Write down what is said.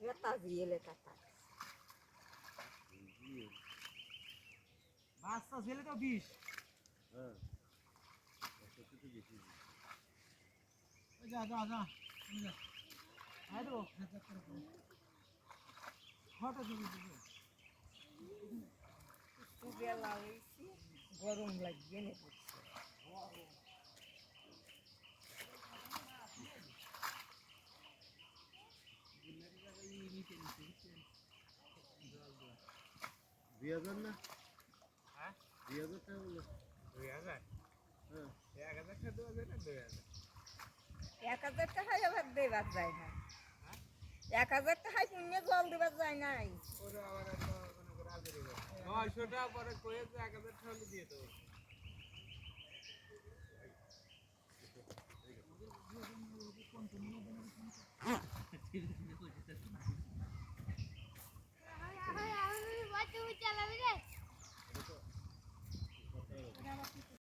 এবার তাজিয়েলে কাটা বাচ্চা ছেলে তো বিষ হ্যাঁ যা যা যা তো হঠাৎ গরম লাগিয়ে নে দুই হাজার না? হ্যাঁ? দুই হাজার টাকা বলল দুই হাজার? হ্যাঁ। এক হাজার টাকা দু হাজার না দুই হাজার? এক হাজার টাকায় আবার দেবার যায় না। এক হাজার টাকায় পুণ্যে জল দেবার যায় নাই। ওরা আবার মনে নয়শো টাকা পরে কয়ে যে এক হাজার টাকা দিয়ে দেবো। la veré.